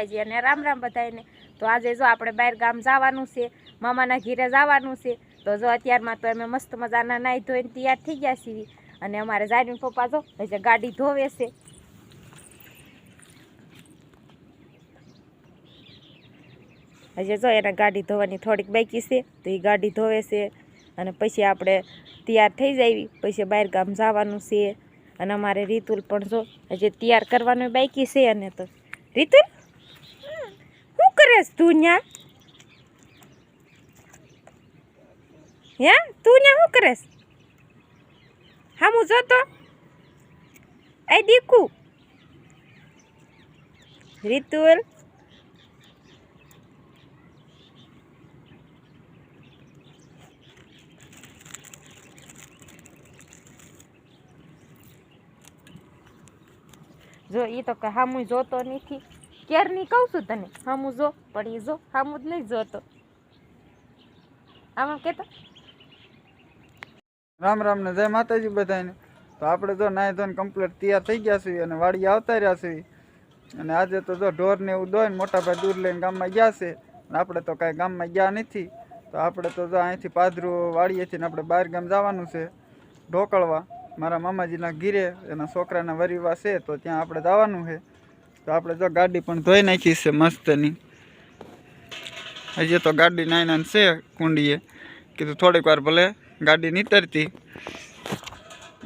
માતાજી અને રામ રામ બધાને તો આજે જો આપણે બહાર ગામ જવાનું છે, મામાના ઘીરે જવાનું છે, તો જો અત્યારમાં તો અમે મસ્ત મજાના નાહી ધોઈને તૈયાર થઈ ગયા છીએ. અને અમારે જારીન પપ્પા જો હજી ગાડી ધોવે છે. હજી જો એને ગાડી ધોવાની થોડીક બાકી છે, તો એ ગાડી ધોવે છે. અને પછી આપણે તૈયાર થઈ જાવી પછી બહાર ગામ જવાનું છે. અને અમારે રીતુલ પણ જો હજી તૈયાર કરવાનું બાકી છે અને તો રીતુલ? શું કરેસ તું ન્યા હે તું ન્યા શું કરેસ હા હું જોતો એ દીકુ રીતુલ જો એ તો કે હામું જોતો નથી ક્યારની કહું છું તને? હામું જો પણ એ જો હામું જ નહીં જોતો. આમાં કેતો? રામ રામ ને જય માતાજી બધાને તો આપણે જો નાય ધોઈને કમ્પ્લીટ તૈયાર થઈ ગયા છીએ અને વાડી આવતા રહ્યા છીએ. અને આજે તો જો ઢોર ને એવું દોઈને મોટા ભાઈ દૂર લઈને ગામમાં ગયા છે. અને આપણે તો કાંઈ ગામમાં ગયા નથી. તો આપણે તો જો અહીંથી પાદરું વાળીએથી ને આપણે બહાર ગામ જવાનું છે ઢોકળવા. મારા મામાજીના ઘીરે એના છોકરાના વરીવા છે તો ત્યાં આપણે જવાનું છે. તો આપણે તો ગાડી પણ ધોઈ નાખી છે મસ્તની. હજી તો ગાડી નાઈ નાની છે કુંડીએ. કીધું થોડીક વાર ભલે ગાડી નીતરતી.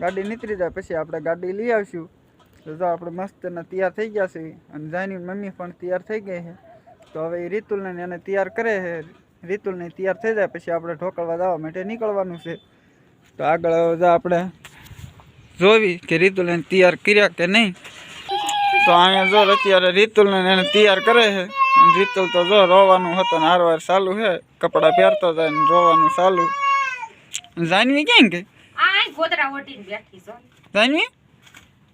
ગાડી નીતરી જાય પછી આપણે ગાડી લઈ આવશું. તો જો આપણે મસ્ત ને તૈયાર થઈ ગયા છે. અને જાની મમ્મી પણ તૈયાર થઈ ગઈ છે. તો હવે એ રીતુલને એને તૈયાર કરે છે. રીતુલને તૈયાર થઈ જાય પછી આપણે ઢોકળવા જવા માટે નીકળવાનું છે. તો આગળ આપણે જોવી કે રીતુલને તૈયાર કર્યા કે નહીં. તો અહીંયા જો અત્યારે રીતુલને એને તૈયાર કરે છે. રીતુલ તો જો રોવાનું હતું ને હારવાર ચાલુ છે. કપડાં પહેરતો જાય ને રોવાનું ચાલુ. જાનવી કેમ છો. જાનવી?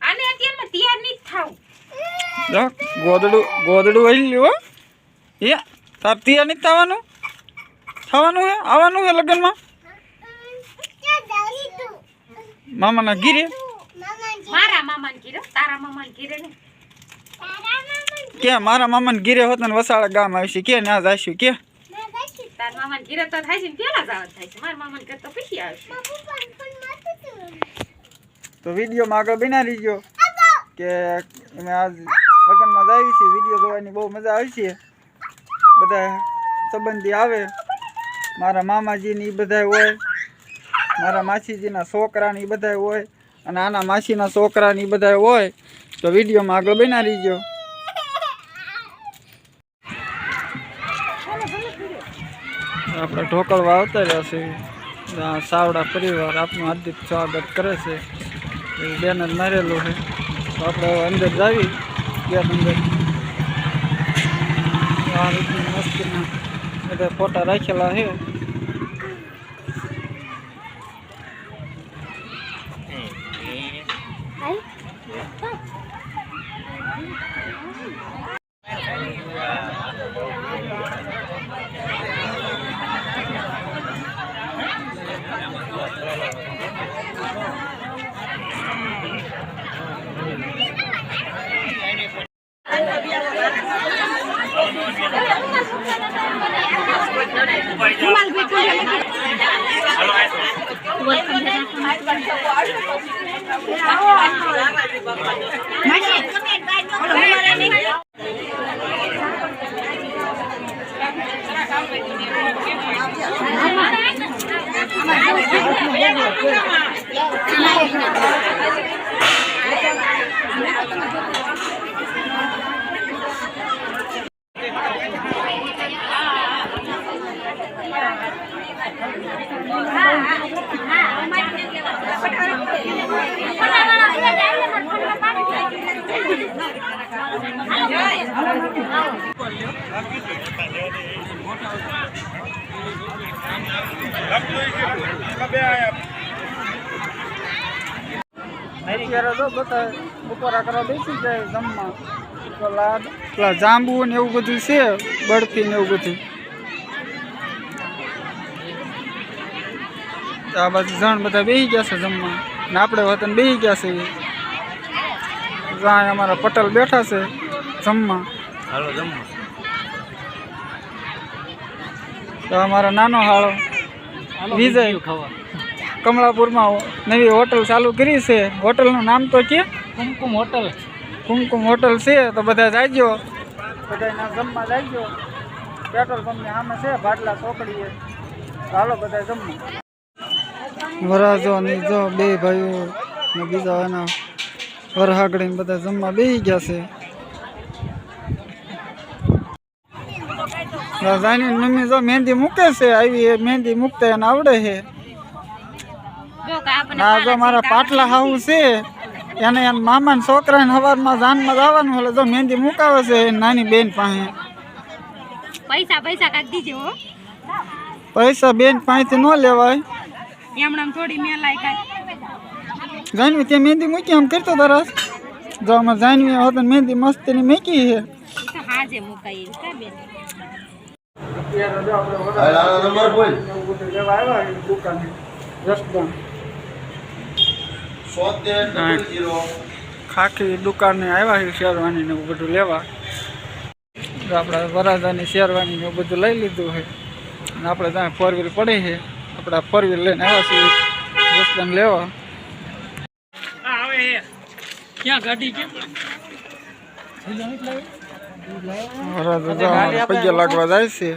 આને અત્યારમાં તૈયાર નહીં થાવ જો ગોદડું ગોદડું હલ્યું હો. એ તાર તૈયાર નથી થવાનું? થવાનું હે આવવાનું હે લગ્નમાં? મામાના ગીરે મારા મામાને ગીરે તારા મામાને ગીરે ને ક્યાં મારા મામાને ગીરે હોત ને વસાળા ગામ આવશે કે ના જઈશું કે? તો થાય છે ને પેલા જવા થાય છે. મારા મામાને કરતો પછી આવશે. તો વિડીયોમાં આગળ બના રહીજો. કે અમે આજ લગ્નમાં જાવી છીએ. વીડિયો જોવાની બહુ મજા આવશે બધા સંબંધી આવે. મારા મામાજીની ઈ બધા હોય. મારા માસીજીના છોકરાને ઈ બધા હોય. અને આના માસીના છોકરા ને બધા હોય તો વિડીયોમાં આગળ બના રહીજો. આપણે ઢોકળવા આવતા રહ્યા છે. સાવડા પરિવાર આપનું હાર્દિક સ્વાગત કરે છે. એ બેનર મારેલું છે. તો આપણે અંદર જાવી ગેટ અંદર આ રીતની મસ્તીના બધા ફોટા રાખેલા છે. અત્યારે તો બધા બપોરા કરવા બેસી જાય જમવા પેલા પેલા જાંબુ ને એવું બધું છે બરફી ને એવું બધું. તો આ બાજુ જણ બધા બેસી ગયા છે જમવા. ને આપણે વતન બેસી ગયા છે. જ્યાં અમારા પટેલ બેઠા છે જમવા. હાલો જમવા. તો અમારો નાનો હાળો. વિજય. કમળાપુરમાં નવી હોટલ ચાલુ કરી છે. હોટલનું નામ તો કે? કુમકુમ હોટલ. કુમકુમ હોટલ છે તો બધા જાયજો બધા જમવા જાયજો પેટ્રોલ પંપની સામે છે ભાટલા ચોકડીએ. ચાલો બધા જમવા. વરાજો ને જો બે ભાઈઓ ને બીજા એના વરહાગડી બધા જમવા બેસી ગયા છે. જાની મમ્મી જો મહેંદી મૂકે છે આવી મહેંદી મૂકતા એને આવડે છે. આ જો મારા પાટલા હાવું છે એને એના મામાના છોકરાને સવારમાં જાનમાં જવાનું એટલે જો મહેંદી મુકાવે છે નાની બેન પાસે. પૈસા પૈસા કાઢ દીજે હો. પૈસા બેન પાસેથી ન લેવાય. એમણે થોડી મેલાય કાઢ જાનવી ત્યાં મહેંદી મૂકી આમ કરતો તરસ જો અમે જાનવી હોત મહેંદી મસ્તીની મૂકી છે. હાજે મુકાઈ કા બેન? નંબર બોલ. ખાખી દુકાને આવ્યા છે શેરવાની ને એવું બધું લેવા. તો આપણે વરાજાની શેરવાની ને બધું લઈ લીધું છે. અને આપણે ત્યાં ફોર વ્હીલ પડી છે. આપણે ફોર વ્હીલ લઈને આવ્યા છીએ. રસ્તાને લેવા. ક્યાં ગાડી કેમ જો અમારે પગે લાગવા જાય છે.